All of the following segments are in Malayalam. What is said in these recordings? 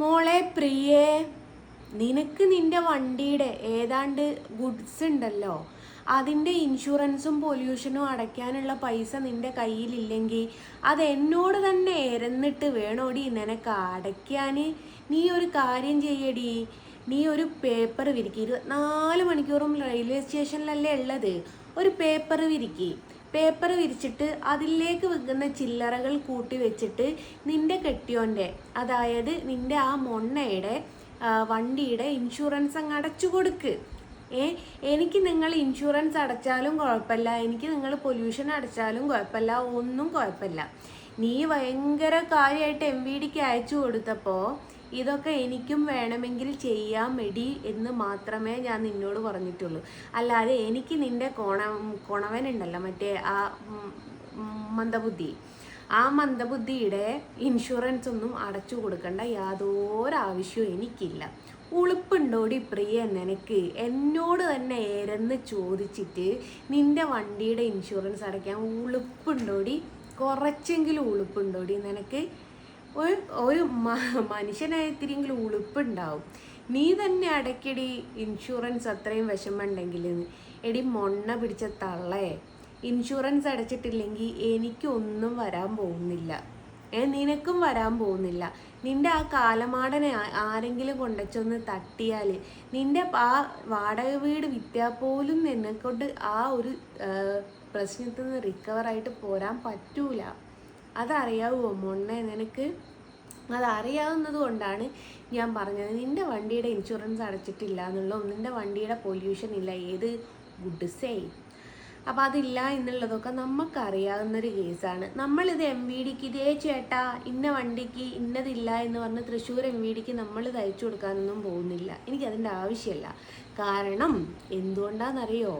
മോളെ പ്രിയേ നിനക്ക് നിന്റെ വണ്ടിയുടെ ഏതാണ്ട് ഗുഡ്സ് ഉണ്ടല്ലോ. അതിന്റെ ഇൻഷുറൻസും പൊല്യൂഷനും അടയ്ക്കാനുള്ള പൈസ നിന്റെ കയ്യിലില്ലെങ്കിൽ അത് എന്നോട് തന്നെ എരന്നിട്ട് വേണോടി നിനക്ക് അടയ്ക്കാൻ നീ ഒരു കാര്യം ചെയ്യടി. നീ ഒരു പേപ്പർ വിരിക്കുക ഇരുപത്തിനാല് മണിക്കൂറും റെയിൽവേ സ്റ്റേഷനിലല്ലേ ഉള്ളത്. ഒരു പേപ്പർ വിരിക്കി. പേപ്പർ വിരിച്ചിട്ട് അതിലേക്ക് വെക്കുന്ന ചില്ലറകൾ കൂട്ടി വെച്ചിട്ട് നിന്റെ കെട്ടിയോന്റെ അതായത് നിന്റെ ആ മൊണ്ണയുടെ വണ്ടിയുടെ ഇൻഷുറൻസ് അങ്ങ് അടച്ചു കൊടുക്ക്. ഏ എനിക്ക് നിങ്ങൾ ഇൻഷുറൻസ് അടച്ചാലും കുഴപ്പമില്ല. എനിക്ക് നിങ്ങൾ പൊല്യൂഷൻ അടച്ചാലും കുഴപ്പമില്ല. ഒന്നും കുഴപ്പമില്ല. നീ ഭയങ്കര കാര്യമായിട്ട് എം വി ഡിക്ക് അയച്ചു കൊടുത്തപ്പോൾ ഇതൊക്കെ എനിക്കും വേണമെങ്കിൽ ചെയ്യാൻ മെടി എന്ന് മാത്രമേ ഞാൻ നിന്നോട് പറഞ്ഞിട്ടുള്ളൂ. അല്ലാതെ എനിക്ക് നിന്റെ കോണ കൊണവനുണ്ടല്ലോ മറ്റേ ആ മന്ദബുദ്ധി. ആ മന്ദബുദ്ധിയുടെ ഇൻഷുറൻസ് ഒന്നും അടച്ചു കൊടുക്കേണ്ട യാതൊരാവശ്യവും എനിക്കില്ല. ഉളുപ്പുണ്ടോടി പ്രിയ നിനക്ക്? എന്നോട് തന്നെ ഏരെന്ന് ചോദിച്ചിട്ട് നിന്റെ വണ്ടിയുടെ ഇൻഷുറൻസ് അടയ്ക്കാൻ ഉളുപ്പുണ്ടോടി? കുറച്ചെങ്കിലും ഉളുപ്പുണ്ടോടി നിനക്ക്? ഒരു ഒരു മനുഷ്യനായ ഇത്തിരിയെങ്കിലും ഉളുപ്പുണ്ടാവും. നീ തന്നെ അടയ്ക്കടി ഇൻഷുറൻസ് അത്രയും വിഷമമുണ്ടെങ്കിൽ എടി മൊണ്ണ പിടിച്ച തള്ളേ. ഇൻഷുറൻസ് അടച്ചിട്ടില്ലെങ്കിൽ എനിക്കൊന്നും വരാൻ പോകുന്നില്ല. ഏ നിനക്കും വരാൻ പോകുന്നില്ല. നിന്റെ ആ കാലമാടനെ ആരെങ്കിലും കൊണ്ടച്ചൊന്ന് തട്ടിയാൽ നിന്റെ ആ വാടക വീട് വിറ്റാൽ പോലും നിന്നെക്കൊണ്ട് ആ ഒരു പ്രശ്നത്തിൽ നിന്ന് റിക്കവറായിട്ട് പോരാൻ പറ്റൂല. അതറിയാവോ മൊണ്ണെ നിനക്ക്? അതറിയാവുന്നത് കൊണ്ടാണ് ഞാൻ പറഞ്ഞത്. നിന്റെ വണ്ടിയുടെ ഇൻഷുറൻസ് അടച്ചിട്ടില്ല എന്നുള്ള നിന്റെ വണ്ടിയുടെ പൊല്യൂഷൻ ഇല്ല. ഏത് ഗുഡ് സെയിം അപ്പോൾ അതില്ല എന്നുള്ളതൊക്കെ നമുക്കറിയാവുന്നൊരു കേസാണ്. നമ്മളിത് എം വി ഡിക്ക് ഇതേ ചേട്ടാ ഇന്ന വണ്ടിക്ക് ഇന്നതില്ല എന്ന് പറഞ്ഞ് തൃശ്ശൂർ എം വി ഡിക്ക് നമ്മൾ തയ്ച്ചു കൊടുക്കാനൊന്നും പോകുന്നില്ല. എനിക്കതിന്റെ ആവശ്യമില്ല കാരണം എന്തുകൊണ്ടാണെന്നറിയോ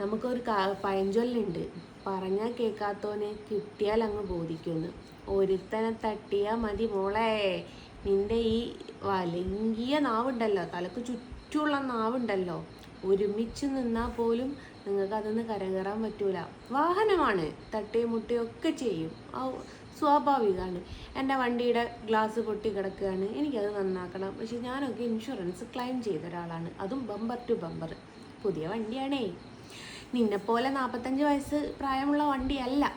നമുക്കൊരു പഴഞ്ചൊല്ലുണ്ട്. പറഞ്ഞാൽ കേൾക്കാത്തോനെ കിട്ടിയാൽ അങ്ങ് ബോധിക്കുമെന്ന് ഒരുത്തനെ തട്ടിയാൽ മതി മോളെ. നിന്റെ ഈ വലങ്കിയ നാവുണ്ടല്ലോ തലക്ക് ചുറ്റുമുള്ള നാവുണ്ടല്ലോ. ഒരുമിച്ച് നിന്നാൽ പോലും നിങ്ങൾക്ക് അതൊന്ന് കരകയറാൻ പറ്റൂല. വാഹനമാണ് തട്ടിയും മുട്ടിയും ഒക്കെ ചെയ്യും. ആ സ്വാഭാവികമാണ് എന്റെ വണ്ടിയുടെ ഗ്ലാസ് പൊട്ടി കിടക്കുകയാണ്. എനിക്കത് നന്നാക്കണം. പക്ഷെ ഞാനൊക്കെ ഇൻഷുറൻസ് ക്ലെയിം ചെയ്ത ഒരാളാണ് അതും ബമ്പർ ടു ബമ്പർ. പുതിയ വണ്ടിയാണേ. നിന്നെപ്പോലെ നാൽപ്പത്തഞ്ച് വയസ്സ് പ്രായമുള്ള വണ്ടിയല്ല.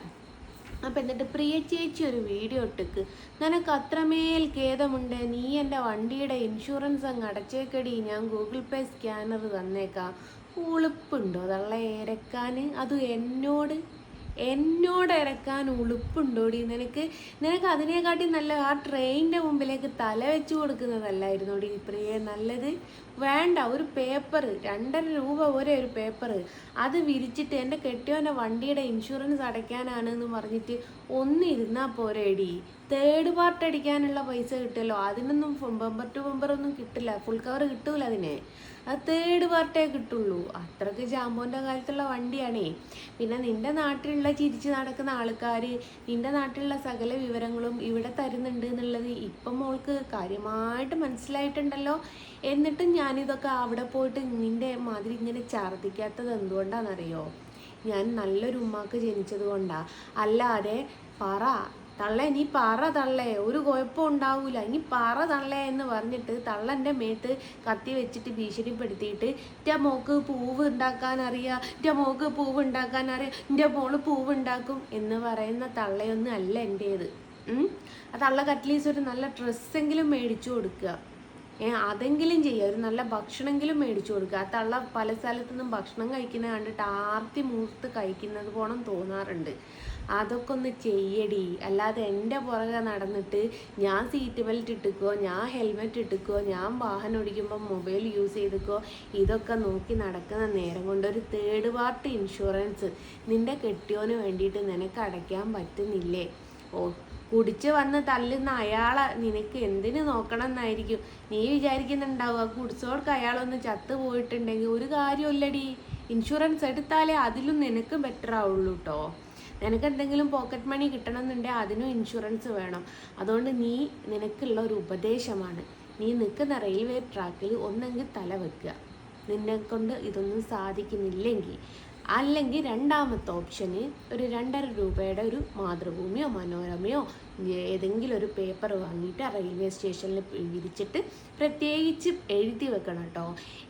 അപ്പം എന്നിട്ട് പ്രിയ ചേച്ചി ഒരു വീഡിയോ ഇട്ടക്ക്. നിനക്ക് അത്രമേൽ ഖേദമുണ്ട്. നീ എന്റെ വണ്ടിയുടെ ഇൻഷുറൻസ് അങ്ങ് അടച്ചേക്കടി. ഞാൻ ഗൂഗിൾ പേ സ്കാനർ തന്നേക്കാം. ഉളുപ്പുണ്ടോ തള്ള? ഏരക്കാൻ അത് എന്നോട് എന്നോട് ഇറക്കാൻ ഉളുപ്പുണ്ടോടി? നിനക്ക് നിനക്ക് അതിനെക്കാട്ടി നല്ല ആ ട്രെയിനിന്റെ മുമ്പിലേക്ക് തല വെച്ച് കൊടുക്കുന്നതല്ലായിരുന്നോടി പ്രിയ നല്ലത്? വേണ്ട ഒരു പേപ്പർ രണ്ടര രൂപ ഒരേ ഒരു പേപ്പർ അത് വിരിച്ചിട്ട് എന്റെ കെട്ടിയോന്റെ വണ്ടിയുടെ ഇൻഷുറൻസ് അടയ്ക്കാനാണ് എന്ന് പറഞ്ഞിട്ട് ഒന്നിരുന്നാൽ പോരേടി. തേർഡ് പാർട്ട് അടിക്കാനുള്ള പൈസ കിട്ടുമല്ലോ? അതിനൊന്നും ബമ്പർ ടു ബമ്പർ ഒന്നും കിട്ടില്ല. ഫുൾ കവർ കിട്ടൂല അതിന്. അത് തേർഡ് പാർട്ടേ കിട്ടുള്ളൂ. അത്രയ്ക്ക് ജാമ്പോന്റെ കാലത്തുള്ള വണ്ടിയാണേ. പിന്നെ നിന്റെ നാട്ടിലുള്ള ചിരിച്ച് നടക്കുന്ന ആൾക്കാർ നിന്റെ നാട്ടിലുള്ള സകല വിവരങ്ങളും ഇവിടെ തരുന്നുണ്ട് എന്നുള്ളത് ഇപ്പം മോൾക്ക് കാര്യമായിട്ട് മനസ്സിലായിട്ടുണ്ടല്ലോ. എന്നിട്ടും ഞാനിതൊക്കെ അവിടെ പോയിട്ട് നിന്റെ മാതിരി ഇങ്ങനെ ഛർദ്ദിക്കാത്തത് എന്തുകൊണ്ടാണെന്നറിയോ? ഞാൻ നല്ലൊരു ഉമ്മാക്ക് ജനിച്ചത് കൊണ്ടാ. അല്ലാതെ പറ തള്ളേ നീ പറ തള്ളേ ഒരു കുഴപ്പം ഉണ്ടാവൂല. ഇനി പറ തള്ളേ എന്ന് പറഞ്ഞിട്ട് തള്ളന്റെ മേത്ത് കത്തി വെച്ചിട്ട് ഭീഷണിപ്പെടുത്തിയിട്ട് എന്റെ മോക്ക് പൂവ് ഉണ്ടാക്കാൻ അറിയാം എന്റെ മോക്ക് പൂവ് ഉണ്ടാക്കാൻ അറിയാം എന്റെ മോൾ പൂവ് ഉണ്ടാക്കും എന്ന് പറയുന്ന തള്ളയൊന്നും അല്ല എന്റേത്? ആ തള്ളക്ക് അറ്റ്ലീസ്റ്റ് ഒരു നല്ല ഡ്രസ്സെങ്കിലും മേടിച്ചു കൊടുക്കുക. ഏ അതെങ്കിലും ചെയ്യുക. ഒരു നല്ല ഭക്ഷണമെങ്കിലും മേടിച്ചു കൊടുക്കുക. ആ തള്ള പല സ്ഥലത്തു നിന്നും ഭക്ഷണം കഴിക്കുന്നത് കണ്ടിട്ട് ആർത്തി മൂർത്ത് കഴിക്കുന്നത് പോണം തോന്നാറുണ്ട്. അതൊക്കെ ഒന്ന് ചെയ്യടി. അല്ലാതെ എന്റെ പുറകെ നടന്നിട്ട് ഞാൻ സീറ്റ് ബെൽറ്റ് ഇട്ടുക്കോ ഞാൻ ഹെൽമെറ്റ് ഇട്ടുക്കോ ഞാൻ വാഹനം ഓടിക്കുമ്പോൾ മൊബൈൽ യൂസ് ചെയ്തുക്കോ ഇതൊക്കെ നോക്കി നടക്കുന്ന നേരം കൊണ്ട് ഒരു തേർഡ് പാർട്ടി ഇൻഷുറൻസ് നിന്റെ കെട്ടിയോന് വേണ്ടിയിട്ട് നിനക്ക് അടയ്ക്കാൻ പറ്റുന്നില്ലേ? ഓ കുടിച്ച് വന്ന് തല്ലുന്ന അയാളെ നിനക്ക് എന്തിന് നോക്കണം എന്നായിരിക്കും. നീ വിചാരിക്കുന്നുണ്ടാവുക കുടിച്ചോർക്ക് അയാളൊന്ന് ചത്തു പോയിട്ടുണ്ടെങ്കിൽ ഒരു കാര്യമില്ലടി ഇൻഷുറൻസ് എടുത്താലേ അതിലും നിനക്ക് ബെറ്റർ ആവുള്ളൂ കേട്ടോ നിനക്ക് എന്തെങ്കിലും പോക്കറ്റ് മണി കിട്ടണമെന്നുണ്ടെങ്കിൽ അതിനും ഇൻഷുറൻസ് വേണം. അതുകൊണ്ട് നീ നിനക്കുള്ള ഒരു ഉപദേശമാണ്. നീ നിൽക്കുന്ന റെയിൽവേ ട്രാക്കിൽ ഒന്നെങ്കിൽ തല വെക്കുക. നിന്നെ കൊണ്ട് ഇതൊന്നും സാധിക്കുന്നില്ലെങ്കിൽ അല്ലെങ്കിൽ രണ്ടാമത്തെ ഓപ്ഷന് ഒരു രണ്ടര രൂപയുടെ ഒരു മാതൃഭൂമിയോ മനോരമയോ ഏതെങ്കിലും ഒരു പേപ്പർ വാങ്ങിയിട്ട് ആ റെയിൽവേ സ്റ്റേഷനിൽ വിരിച്ചിട്ട് പ്രത്യേകിച്ച് എഴുതി വെക്കണം കേട്ടോ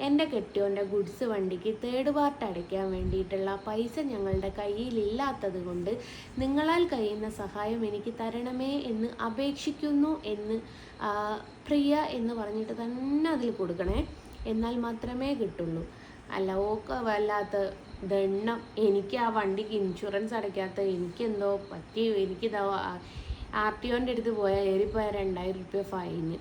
എന്റെ കെട്ടിയോന്റെ ഗുഡ്സ് വണ്ടിക്ക് തേർഡ് പാർട്ട് അടയ്ക്കാൻ വേണ്ടിയിട്ടുള്ള പൈസ ഞങ്ങളുടെ കയ്യിലില്ലാത്തത് കൊണ്ട് നിങ്ങളാൽ കഴിയുന്ന സഹായം എനിക്ക് തരണമേ എന്ന് അപേക്ഷിക്കുന്നു എന്ന് പ്രിയ എന്ന് പറഞ്ഞിട്ട് തന്നെ അതിൽ കൊടുക്കണേ. എന്നാൽ മാത്രമേ കിട്ടുള്ളൂ. അല്ല ഓക്കെ വല്ലാത്ത ദണ്ണം എനിക്ക് ആ വണ്ടിക്ക് ഇൻഷുറൻസ് അടയ്ക്കാത്ത എനിക്കെന്തോ പറ്റി എനിക്കിതാ ആർ ടി ഒന്റെ അടുത്ത് പോയാൽ ഏറിപ്പോയ രണ്ടായിരം റുപ്യ ഫൈന്.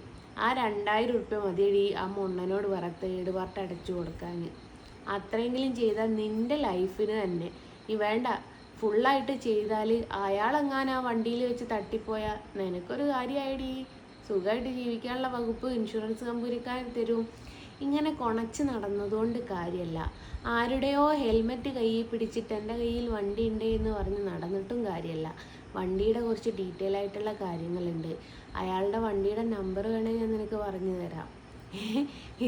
ആ രണ്ടായിരം റുപ്യ മതിയടി ആ മുണ്ണനോട് പറ തേർഡ് അടച്ചു കൊടുക്കാൻ അത്രയെങ്കിലും ചെയ്താൽ നിന്റെ ലൈഫിന് തന്നെ. ഈ വേണ്ട ഫുള്ളായിട്ട് ചെയ്താൽ അയാളെങ്ങാനും ആ വണ്ടിയിൽ വെച്ച് തട്ടിപ്പോയാൽ നിനക്കൊരു കാര്യമായിടി സുഖമായിട്ട് ജീവിക്കാനുള്ള വകുപ്പ് ഇൻഷുറൻസ് കമ്പനിക്കാർ തരും. ഇങ്ങനെ കുണച്ച് നടന്നതുകൊണ്ട് കാര്യമല്ല ആരുടെയോ ഹെൽമെറ്റ് കയ്യിൽ പിടിച്ചിട്ട് എന്റെ കയ്യിൽ വണ്ടി ഉണ്ട് എന്ന് പറഞ്ഞ് നടന്നിട്ടും കാര്യമല്ല വണ്ടിയുടെ കുറച്ച് ഡീറ്റെയിൽ ആയിട്ടുള്ള കാര്യങ്ങളുണ്ട്. അയാളുടെ വണ്ടിയുടെ നമ്പർ വേണമെങ്കിൽ ഞാൻ നിനക്ക് പറഞ്ഞു തരാം.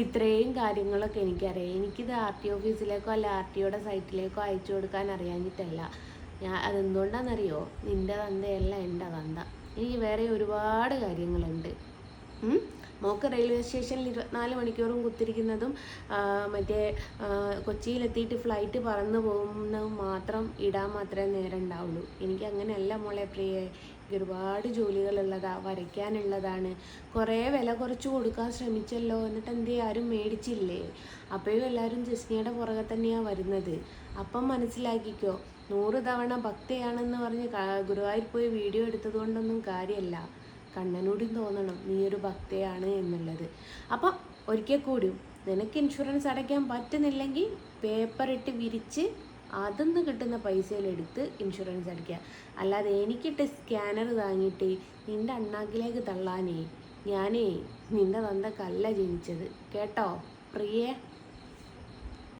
ഇത്രയും കാര്യങ്ങളൊക്കെ എനിക്കറിയാം. എനിക്കിത് ആർ ടി ഓഫീസിലേക്കോ അല്ല ആർ ടിയുടെ സൈറ്റിലേക്കോ അയച്ചു കൊടുക്കാൻ അറിയാഞ്ഞിട്ടല്ല. ഞാൻ അതെന്തുകൊണ്ടാണെന്നറിയോ? നിന്റെ തന്തയല്ല എന്റെ തന്ത. എനിക്ക് വേറെ ഒരുപാട് കാര്യങ്ങളുണ്ട്? മോക്ക് റെയിൽവേ സ്റ്റേഷനിൽ ഇരുപത്തിനാല് മണിക്കൂറും കുത്തിരിക്കുന്നതും മറ്റേ കൊച്ചിയിലെത്തിയിട്ട് ഫ്ലൈറ്റ് പറന്നു പോകുന്നതും മാത്രം ഇടാൻ മാത്രമേ നേരം ഉണ്ടാവുള്ളൂ. എനിക്ക് അങ്ങനെയല്ല മോളെ പ്രിയെ. എനിക്ക് ഒരുപാട് ജോലികളുള്ളതാ വരയ്ക്കാനുള്ളതാണ്. കുറേ വില കുറച്ച് കൊടുക്കാൻ ശ്രമിച്ചല്ലോ എന്നിട്ട് എന്തേ ആരും മേടിച്ചില്ലേ? അപ്പോഴും എല്ലാവരും ജസ്നിയുടെ പുറകെ തന്നെയാണ് വരുന്നത്. അപ്പം മനസ്സിലാക്കിക്കോ നൂറ് തവണ ഭക്തയാണെന്ന് പറഞ്ഞ് ഗുരുവായൂർ പോയി വീഡിയോ എടുത്തതുകൊണ്ടൊന്നും കാര്യമല്ല കണ്ണനോടും തോന്നണം നീ ഒരു ഭക്തയാണ് എന്നുള്ളത്. അപ്പം ഒരിക്കൽ കൂടി നിനക്ക് ഇൻഷുറൻസ് അടയ്ക്കാൻ പറ്റുന്നില്ലെങ്കിൽ പേപ്പർ ഇട്ട് വിരിച്ച് അതിന്ന് കിട്ടുന്ന പൈസയിലെടുത്ത് ഇൻഷുറൻസ് അടയ്ക്കുക. അല്ലാതെ എനിക്കിട്ട് സ്കാനർ താങ്ങിയിട്ട് നിന്റെ അണ്ണാക്കിലേക്ക് തള്ളാനേ ഞാനേ നിന്റെ തന്തക്കല്ല ജനിച്ചത്. കേട്ടോ പ്രിയേ?